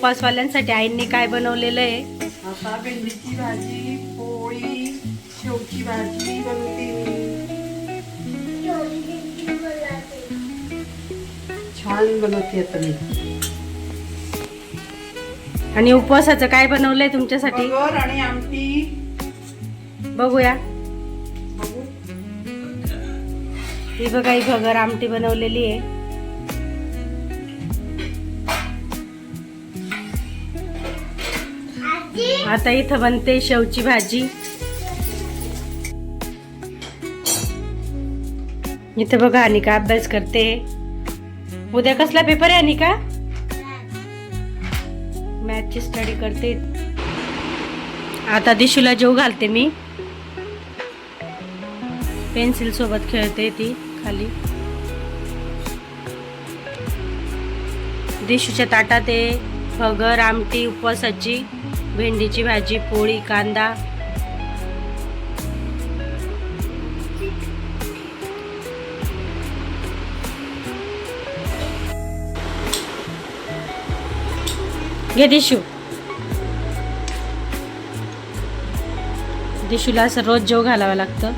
उपासवाल्यांसाठी आईंनी काय बनवलेलं आहे? आता भेंडीची भाजी पोळी शेवची भाजी छान बनवते आता मी. आणि उपवासाचं काय बनवलंय तुमच्यासाठी? आणि आमटी. बघूया. बघू. ही बघा ही भगर आमटी बनवलेली आहे. आता इथं बनते शेवची भाजी. इथं बघा अनिका अभ्यास करते. उद्या कसला पेपर आहे अनिका? मॅथची स्टडी करते. आता दिशूला जेव घालते मी. पेन्सिल सोबत खेळते ती खाली. दिशूच्या ताटात आहे भगर आमटी उपवासाची. भेंडीची भाजी पोळी कांदा. घे दिशू. दिशूला असं रोज जेव घालावं लागतं.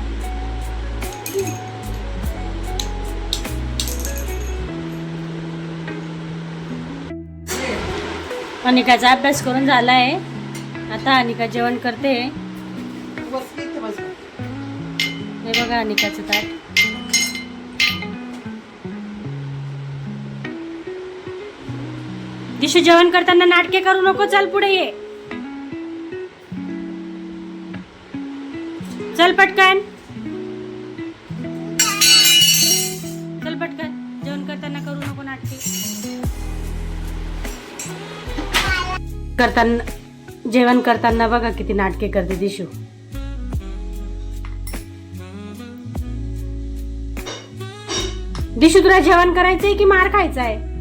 अनिकाचा अभ्यास करून झाला आहे आता अनिका जेवण करते. हे बघा अनिकाचं ताट. दिशू जेवण करताना नाटके करू नको चल पुढे ये. चल पटकन. चल पटकन. जेवण करताना करू नको नाटके. करताना जेवण करताना बघा किती नाटके करते दिशू. दिशू तुला जेवण करायचंय की मार खायचा आहे